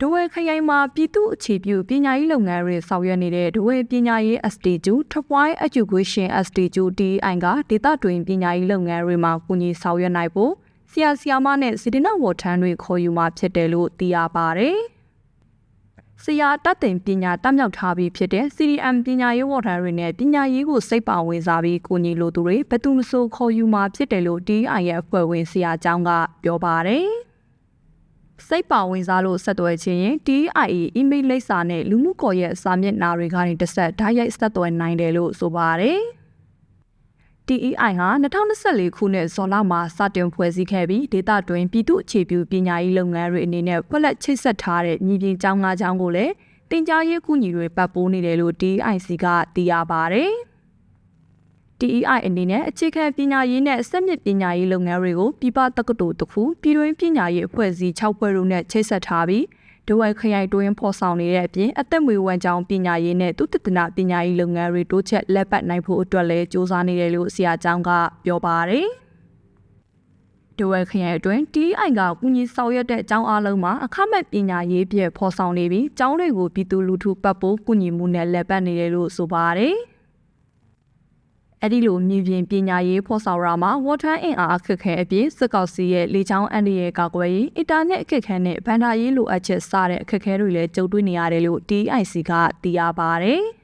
ဒဝဲခရိုင်မှာပြည်သူအခြေပြုပညာရေးလုပ်ငန်းတွေဆောင်ရွက်နေတဲ့ဒဝဲပညာရေး ST2 Topwai Education ST2 DI ကဒေသတွင်ပညာရေးလုပ်ငန်းတွေမှာကူညီဆောင်ရွက်နိုင်ဖို့ဆရာဆရာမနဲ့စီဒနာဝတ်ထန်းတွေခေါ်ယူมาဖြစ်တယ်လို့သိရပါတယ်။ဆရာတတ်တင်ပညာတတ်မြောက်ထားပြီးဖြစ်တဲ့ CDM ပညာရေးဝတ်ထန်းတွေနဲ့ပညာရေးကိုစိတ်ပါဝင်စားပြီးကူညီလိုသူတွေဘယ်သူမဆိုခေါ်ယူมาဖြစ်တယ်လို့ DI ရဲ့အဖွဲ့ဝင်ဆရာကျောင်းကပြောပါတယ်။ စိတ်ပါဝင်စားလို့ဆက်သွယ်ခြင်းရင် DIE email လိပ်စာနဲ့လူမှုကွန်ရက်စာမျက်နှာတွေကနေတစ်ဆက်ဓာတ်ရိုက်ဆက်သွယ်နိုင်တယ်လို့ဆိုပါတယ်။ DEI ဟာ2024ခုနှစ်ဇွန်လမှာစတင်ဖွဲ့စည်းခဲ့ပြီးဒေသတွင်းပြည်သူ့အခြေပြုပညာရေးလုပ်ငန်းတွေအနေနဲ့ဖွဲ့လက်ချိတ်ဆက်ထားတဲ့ညီပြင်ကျောင်းသားကျောင်းကိုလည်းတင် जा ရေးကူညီတွေပတ်ပိုးနေတယ်လို့ DIC ကသိရပါတ ယ်။ DEI အနေနဲ့အခြေခံပညာရေးနဲ့စက်မြင့်ပညာရေးလုပ်ငန်းတွေကိုပြည်ပတက္ကသိုလ်တစ်ခုပြည်တွင်းပညာရေးအဖွဲ့အစည်း6ဖွဲ့တို့နဲ့ချိတ်ဆက်ထားပြီးဒဝဲခရိုင်တွင်းဖော်ဆောင်နေတဲ့အပြင်အသက်မွေးဝမ်းကြောင်းပညာရေးနဲ့သူတတနာပညာရေးလုပ်ငန်းတွေတိုးချက်လက်ပတ်နိုင်ဖို့အတွက်လည်းစ조사နေတယ်လို့ဆရာကျောင်းကပြောပါတယ်ဒဝဲခရိုင်အတွင်း TI ကကုညီဆောင်ရွက်တဲ့အကြောင်းအလုံးမှာအခမဲ့ပညာရေးပြည့်ဖော်ဆောင်နေပြီးကျောင်းတွေကိုပြည်သူလူထုပတ်ဖို့ကုညီမှုနဲ့လက်ပတ်နေတယ်လို့ဆိုပါတယ်။ အဲ့ဒီလိုမြေပြင်ပညာရေးဖော်ဆောင်ရာမှာဝတ်ထန်းအင်အားအခက်ခဲအပြင်စစ်ကောက်စီရဲ့လေချောင်းအန်ဒီရဲ့ကာကွယ်ရေးအင်တာနက်အခက်ခဲနဲ့ဗန်ဒါရေးလိုအပ်ချက်စတဲ့အခက်ခဲတွေလည်းကြုံတွေ့နေရတယ်လို့ DIC ကသိရပါတယ်။